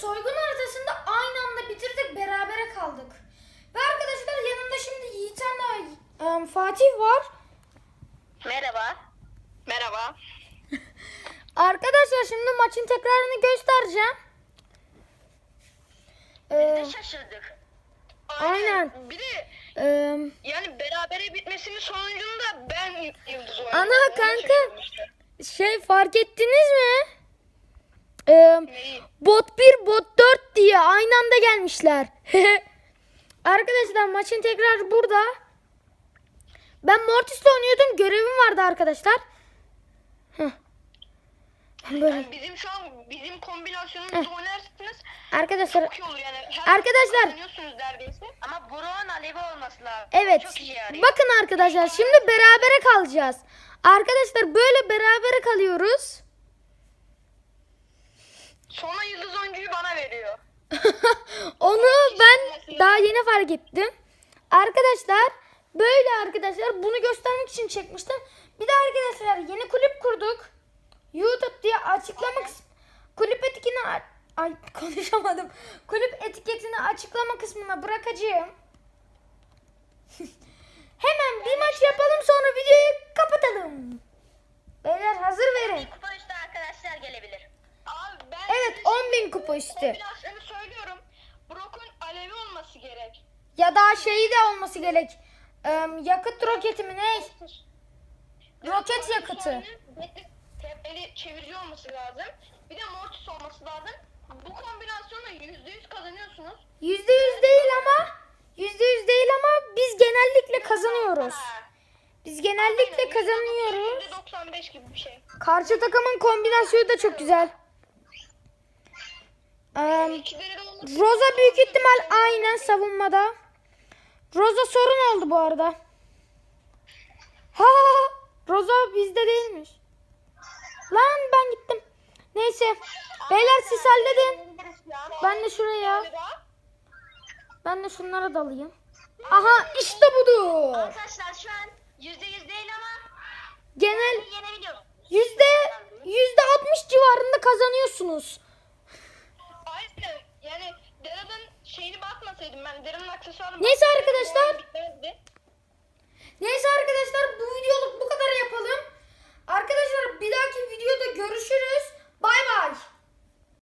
soygun haritasında aynı anda bitirdik berabere kaldık. Ve arkadaşlar yanımda şimdi Yiğiten'le um, Fatih var. Merhaba. Merhaba. arkadaşlar şimdi maçın tekrarını göstereceğim. Ee, de şaşırdık. Aynen. Bir de ee, yani berabere bitmesinin sonucunda ben yıldız oynadım. Ana kanka şey fark ettiniz mi? Neyi? bot 1 bot 4 diye aynı anda gelmişler. arkadaşlar maçın tekrarı burada. Ben Mortis'le oynuyordum. Görevim vardı arkadaşlar. Heh. Böyle Yani bizim şu an bizim kombinasyonumuzu oynarsınız arkadaşlar çok iyi olur yani. Her Arkadaşlar- neredeyse. Ama Burak'ın alevi olması lazım. Evet. Çok yarıyor. Bakın arkadaşlar şimdi berabere kalacağız. Arkadaşlar böyle berabere kalıyoruz. Yeni fark ettim. Arkadaşlar böyle arkadaşlar bunu göstermek için çekmiştim. Bir de arkadaşlar yeni kulüp kurduk. YouTube diye açıklama kısmı. Kulüp etikini ay konuşamadım. Kulüp etiketini açıklama kısmına bırakacağım. Hemen bir maç yapalım sonra videoyu kapatalım. Beyler hazır verin. Kupa üstü arkadaşlar gelebilir. Abi ben Evet size 10.000 kupa üstü. söylüyorum. Brock'un alevi olması gerek. Ya da şeyi de olması gerek. Ee, yakıt roketi mi ne? Roket yakıtı. Tepeli çevirici olması lazım. Bir de mortis olması lazım. Bu kombinasyonla %100 kazanıyorsunuz. Yüzde yüz değil ama yüzde yüz değil ama biz genellikle kazanıyoruz. Biz genellikle kazanıyoruz. %95 gibi bir şey. Karşı takımın kombinasyonu da çok güzel. Olması Rosa büyük ihtimal aynen savunmada. Rosa sorun oldu bu arada. Ha, Rosa bizde değilmiş. Lan ben gittim. Neyse. Beyler siz halledin. Ben de şuraya. Ben de şunlara dalayım. Aha işte budur. Arkadaşlar şu an %100 değil ama Genel yüzde yüzde altmış civarında kazanıyorsunuz. alsaydım ben derimin aksesuarı. Neyse arkadaşlar. Neyse arkadaşlar bu videoluk bu kadar yapalım.